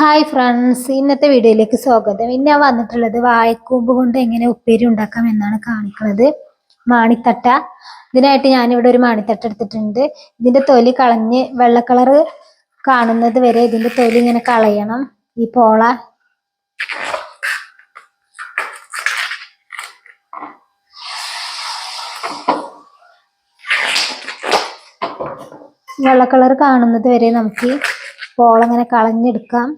Hi friends ഇന്നത്തെ വീഡിയോയിലേക്ക് സ്വാഗതം. ഇന്ന് ഞാൻ വന്നിട്ടുള്ളത് വാഴക്കൂമ്പ് കൊണ്ട് എങ്ങനെ ഉപ്പേരി ഉണ്ടാക്കാം എന്നാണ് കാണിക്കുന്നത്. മാണിത്തട്ട. ഇതിനായിട്ട് ഞാനിവിടെ ഒരു മാണിത്തട്ട എടുത്തിട്ടുണ്ട്. ഇതിന്റെ തൊലി കളഞ്ഞ് വെള്ള കളറ് കാണുന്നത് വരെ ഇതിന്റെ തൊലി ഇങ്ങനെ കളയണം. ഈ പോള. വെള്ള കളർ കാണുന്നത് വരെ നമുക്ക് പോളങ്ങനെ കളഞ്ഞെടുക്കാം.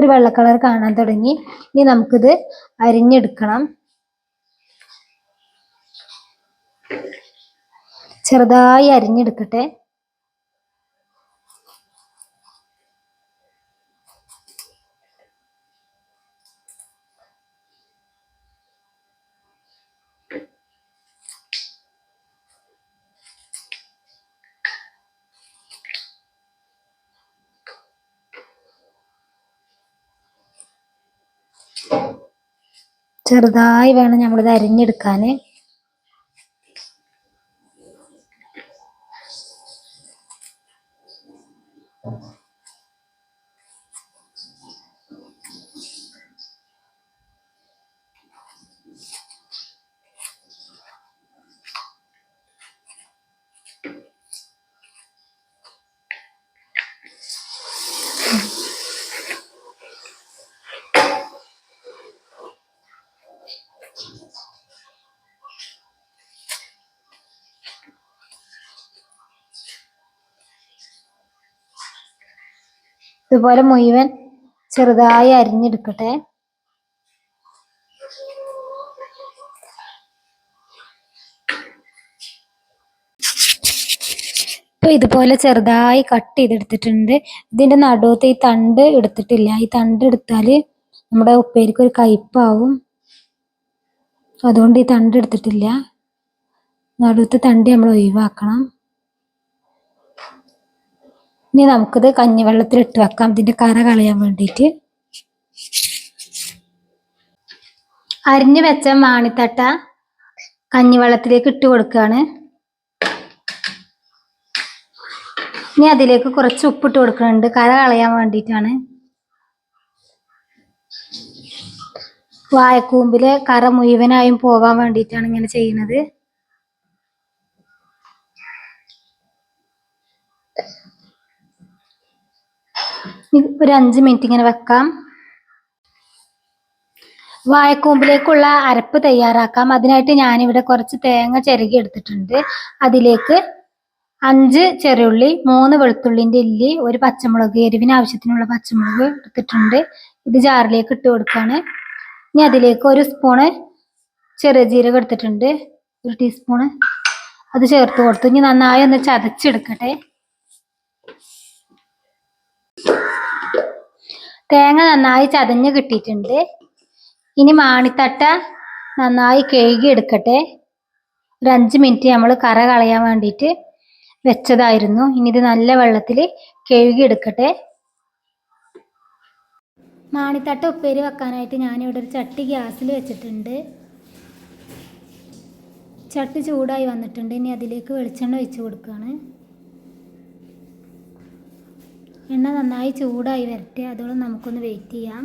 ഒരു വെള്ള കളർ കാണാൻ തുടങ്ങി. ഇനി നമുക്കിത് അരിഞ്ഞെടുക്കണം. ചെറുതായി അരിഞ്ഞെടുക്കട്ടെ. ചെറുതായി വേണം നമ്മളിത് അരിഞ്ഞെടുക്കാൻ ഇതുപോലെ മുഴുവൻ ചെറുതായി അരിഞ്ഞെടുക്കട്ടെ. ഇപ്പൊ ഇതുപോലെ ചെറുതായി കട്ട് ചെയ്തെടുത്തിട്ടുണ്ട്. ഇതിന്റെ നടുവത്തെ ഈ തണ്ട് എടുത്തിട്ടില്ല. ഈ തണ്ട് എടുത്താൽ നമ്മുടെ ഉപ്പേരിക്ക് ഒരു കയ്പാവും. അതുകൊണ്ട് ഈ തണ്ട് എടുത്തിട്ടില്ല. നടുവത്തെ തണ്ട് നമ്മൾ ഒഴിവാക്കണം. ഇനി നമുക്കിത് കഞ്ഞിവെള്ളത്തിൽ ഇട്ട് വെക്കാം. ഇതിന്റെ കറ കളയാൻ വേണ്ടിയിട്ട് അരിഞ്ഞു വെച്ച മാണിത്തട്ട കഞ്ഞിവെള്ളത്തിലേക്ക് ഇട്ട് കൊടുക്കുകയാണ് ഇനി അതിലേക്ക് കുറച്ച് ഉപ്പിട്ട് കൊടുക്കുന്നുണ്ട്. കര കളയാൻ വേണ്ടിയിട്ടാണ് വായക്കൂമ്പിലെ കറ മുഴുവനായും പോവാൻ വേണ്ടിയിട്ടാണ് ഇങ്ങനെ ചെയ്യുന്നത്. ഒരു അഞ്ച് മിനിറ്റ് ഇങ്ങനെ വെക്കാം. വാഴക്കൂമ്പിലേക്കുള്ള അരപ്പ് തയ്യാറാക്കാം. അതിനായിട്ട് ഞാനിവിടെ കുറച്ച് തേങ്ങ ചിരകി എടുത്തിട്ടുണ്ട്. അതിലേക്ക് അഞ്ച് ചെറിയുള്ളി മൂന്ന് വെളുത്തുള്ളിന്റെ ഇല്ലി ഒരു പച്ചമുളക് എരിവിന് ആവശ്യത്തിനുള്ള പച്ചമുളക് എടുത്തിട്ടുണ്ട്. ഇത് ജാറിലേക്ക് ഇട്ട് കൊടുക്കാണ്. ഇനി അതിലേക്ക് ഒരു സ്പൂണ് ചെറിയ ജീരകം എടുത്തിട്ടുണ്ട്. ഒരു ടീസ്പൂണ് അത് ചേർത്ത് കൊടുത്തു. ഇനി നന്നായി ഒന്ന് ചതച്ചെടുക്കട്ടെ. തേങ്ങ നന്നായി ചതഞ്ഞ് കിട്ടിയിട്ടുണ്ട്. ഇനി മാണിത്തട്ട നന്നായി കഴുകി എടുക്കട്ടെ. ഒരു അഞ്ച് മിനിറ്റ് നമ്മൾ കറ കളയാൻ വേണ്ടിയിട്ട് വെച്ചതായിരുന്നു. ഇനി ഇത് നല്ല വെള്ളത്തിൽ കഴുകി എടുക്കട്ടെ. മാണിത്തട്ട ഉപ്പേരി വെക്കാനായിട്ട് ഞാനിവിടെ ഒരു ചട്ടി ഗ്യാസിൽ വെച്ചിട്ടുണ്ട്. ചട്ടി ചൂടായി വന്നിട്ടുണ്ട്. ഇനി അതിലേക്ക് വെളിച്ചെണ്ണ ഒഴിച്ച് കൊടുക്കുകയാണ് എണ്ണ നന്നായി ചൂടായി വരട്ടെ. അതോളം നമുക്കൊന്ന് വെയിറ്റ് ചെയ്യാം.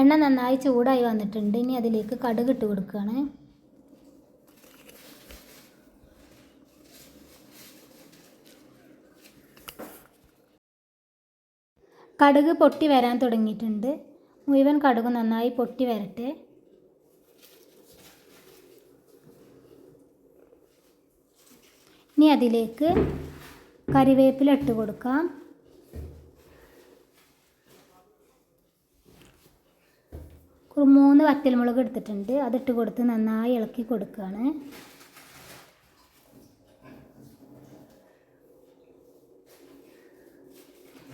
എണ്ണ നന്നായി ചൂടായി വന്നിട്ടുണ്ട്. ഇനി അതിലേക്ക് കടുക് ഇട്ട് കൊടുക്കുകയാണ്. കടുക് പൊട്ടി വരാൻ തുടങ്ങിയിട്ടുണ്ട്. മുഴുവൻ കടുക് നന്നായി പൊട്ടി വരട്ടെ. ഇനി അതിലേക്ക് കറിവേപ്പില ഇട്ട് കൊടുക്കാം. ഒരു മൂന്ന് വറ്റൽമുളക് എടുത്തിട്ടുണ്ട്. അതിട്ട് കൊടുത്ത് നന്നായി ഇളക്കി കൊടുക്കുകയാണ്.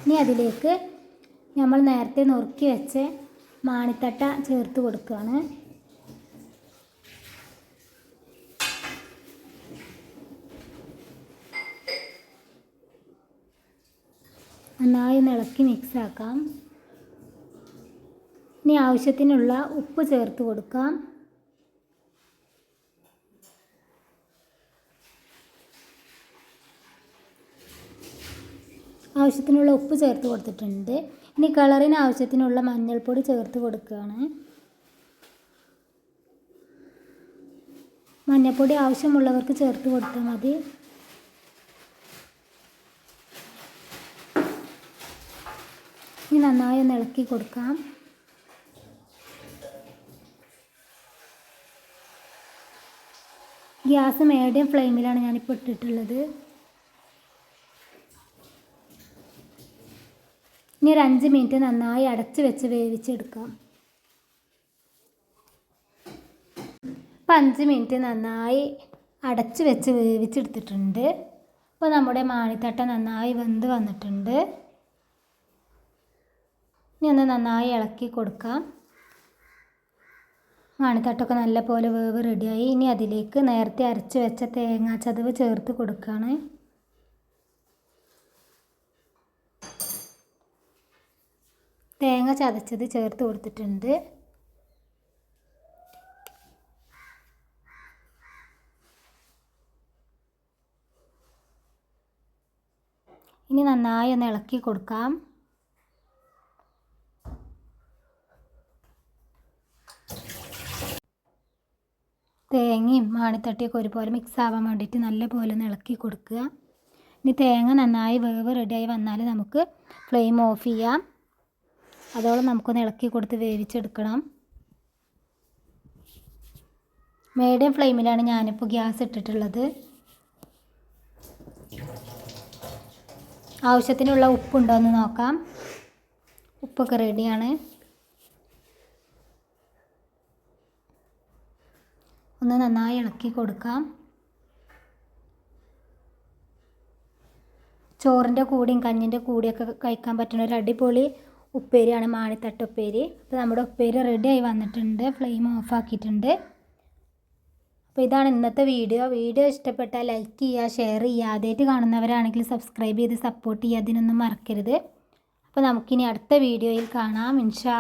ഇനി അതിലേക്ക് നമ്മൾ നേരത്തെ നുറുക്കി വെച്ച് മാണിത്തട്ട ചേർത്ത് കൊടുക്കുകയാണ്. നന്നായി ഇളക്കി മിക്സ് ആക്കാം. ഇനി ആവശ്യത്തിനുള്ള ഉപ്പ് ചേർത്ത് കൊടുക്കാം. ആവശ്യത്തിനുള്ള ഉപ്പ് ചേർത്ത് കൊടുത്തിട്ടുണ്ട്. ഇനി കളറിന് ആവശ്യത്തിനുള്ള മഞ്ഞൾപ്പൊടി ചേർത്ത് കൊടുക്കുകയാണ്. മഞ്ഞൾപ്പൊടി ആവശ്യമുള്ളവർക്ക് ചേർത്ത് കൊടുത്താൽ മതി. ഇനി നന്നായി ഒന്ന് ഇളക്കി കൊടുക്കാം. ഗ്യാസ് മീഡിയം ഫ്ലെയിമിലാണ് ഞാനിപ്പോൾ ഇട്ടിട്ടുള്ളത്. ഇനി ഒരു അഞ്ച് മിനിറ്റ് നന്നായി അടച്ച് വെച്ച് വേവിച്ചെടുക്കാം. അപ്പം അഞ്ച് മിനിറ്റ് നന്നായി അടച്ച് വെച്ച് വേവിച്ചെടുത്തിട്ടുണ്ട്. അപ്പോൾ നമ്മുടെ മാണിത്തട്ട നന്നായി വെന്ത് വന്നിട്ടുണ്ട്. ഇനി ഒന്ന് നന്നായി ഇളക്കി കൊടുക്കാം. മാണിത്തട്ടൊക്കെ നല്ല പോലെ വേവ് റെഡിയായി. ഇനി അതിലേക്ക് നേരത്തെ അരച്ച് വെച്ച തേങ്ങാ ചതവ് ചേർത്ത് കൊടുക്കുകയാണ്. തേങ്ങ ചതച്ചത് ചേർത്ത് കൊടുത്തിട്ടുണ്ട്. ഇനി നന്നായി ഒന്ന് ഇളക്കി കൊടുക്കാം. തേങ്ങയും മാണിത്തട്ടിയൊക്കെ ഒരുപോലെ മിക്സ് ആവാൻ വേണ്ടിയിട്ട് നല്ലപോലെ ഒന്ന് ഇളക്കി കൊടുക്കുക. ഇനി തേങ്ങ നന്നായി വേവ് റെഡിയായി വന്നാൽ നമുക്ക് ഫ്ലെയിം ഓഫ് ചെയ്യാം. അതോളം നമുക്കൊന്ന് ഇളക്കി കൊടുത്ത് വേവിച്ചെടുക്കണം. മീഡിയം ഫ്ലെയിമിലാണ് ഞാനിപ്പോൾ ഗ്യാസ് ഇട്ടിട്ടുള്ളത്. ആവശ്യത്തിനുള്ള ഉപ്പുണ്ടോ എന്ന് നോക്കാം. ഉപ്പൊക്കെ റെഡിയാണ്. ഒന്ന് നന്നായി ഇളക്കി കൊടുക്കാം. ചോറിന്റെ കൂടിയും കഞ്ഞിന്റെ കൂടിയൊക്കെ കഴിക്കാൻ പറ്റുന്ന ഒരു അടിപൊളി ഉപ്പേരിയാണ് മാണിത്തട്ട ഉപ്പേരി. അപ്പോൾ നമ്മുടെ ഉപ്പേരി റെഡിയായി വന്നിട്ടുണ്ട്. ഫ്ലെയിം ഓഫ് ആക്കിയിട്ടുണ്ട്. അപ്പോൾ ഇതാണ് ഇന്നത്തെ വീഡിയോ വീഡിയോ ഇഷ്ടപ്പെട്ടാൽ ലൈക്ക് ചെയ്യുക ഷെയർ ചെയ്യുക. ആദ്യമായിട്ട് കാണുന്നവരാണെങ്കിൽ സബ്സ്ക്രൈബ് ചെയ്ത് സപ്പോർട്ട് ചെയ്യുക. അതിനൊന്നും മറക്കരുത്. അപ്പോൾ നമുക്കിനി അടുത്ത വീഡിയോയിൽ കാണാം. ഇൻഷാ